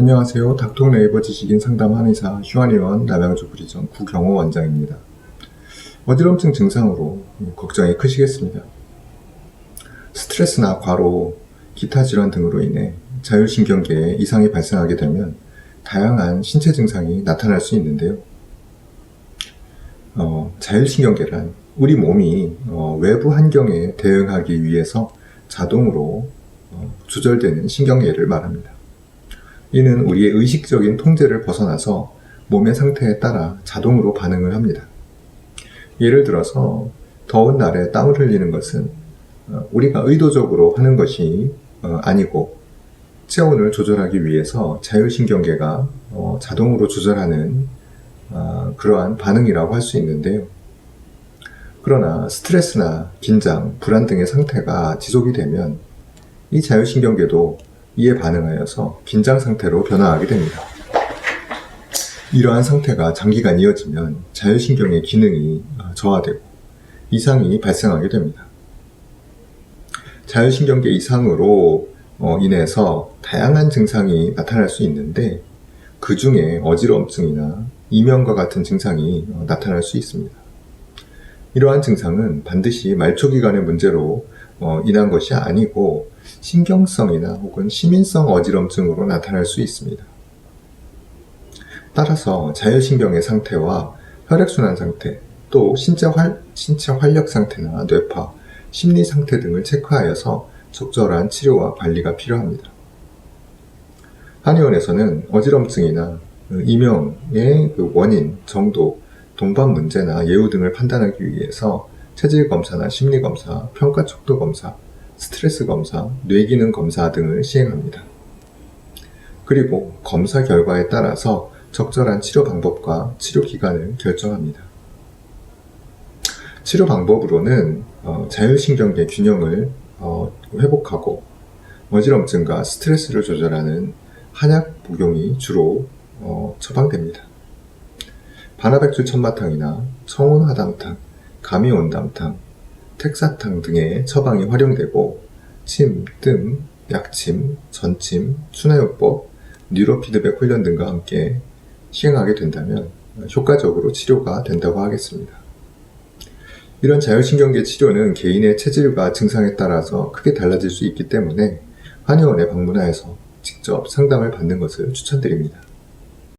안녕하세요. 닥통 네이버 지식인 상담 한의사 휴안의원 남양주 부리점 구경호 원장입니다. 어지럼증 증상으로 걱정이 크시겠습니다. 스트레스나 과로, 기타 질환 등으로 인해 자율신경계에 이상이 발생하게 되면 다양한 신체 증상이 나타날 수 있는데요. 어, 자율신경계란 우리 몸이 어, 외부 환경에 대응하기 위해서 자동으로 어, 조절되는 신경계를 말합니다. 이는 우리의 의식적인 통제를 벗어나서 몸의 상태에 따라 자동으로 반응을 합니다. 예를 들어서 더운 날에 땀을 흘리는 것은 어, 우리가 의도적으로 하는 것이 어, 아니고 체온을 조절하기 위해서 자율신경계가 어, 자동으로 조절하는 아, 그러한 반응이라고 할 수 있는데요. 그러나 스트레스나 긴장, 불안 등의 상태가 지속이 되면 이 자율신경계도 이에 반응하여서 긴장 상태로 변화하게 됩니다. 이러한 상태가 장기간 이어지면 자율신경의 기능이 어, 저하되고 이상이 발생하게 됩니다. 자율신경계 이상으로 어, 인해서 다양한 증상이 나타날 수 있는데 그 중에 어지러움증이나 이명과 같은 증상이 어, 나타날 수 있습니다. 이러한 증상은 반드시 말초기관의 문제로 어, 인한 것이 아니고 신경성이나 혹은 시민성 어지럼증으로 나타날 수 있습니다. 따라서 자율신경의 상태와 혈액순환 상태, 또 신체, 활, 신체 활력 상태나 뇌파, 심리 상태 등을 체크하여서 적절한 치료와 관리가 필요합니다. 한의원에서는 어지럼증이나 그 이명의 그 원인, 정도, 동반 문제나 예후 등을 판단하기 위해서 체질 검사나 심리 검사, 평가 척도 검사, 스트레스 검사, 뇌기능 검사 등을 시행합니다. 그리고 검사 결과에 따라서 적절한 치료 방법과 치료 기간을 결정합니다. 치료 방법으로는 어, 자율신경계 균형을 어, 회복하고 어지럼증과 스트레스를 조절하는 한약 복용이 주로 어, 처방됩니다. 바나백주 천마탕이나 청운화담탕, 감이온담탕, 택사탕 등의 처방이 활용되고 침, 뜸, 약침, 전침, 순화요법, 뉴로피드백 훈련 등과 함께 시행하게 된다면 효과적으로 치료가 된다고 하겠습니다. 이런 자율신경계 치료는 개인의 체질과 증상에 따라서 크게 달라질 수 있기 때문에 한의원에 방문하여서 직접 상담을 받는 것을 추천드립니다.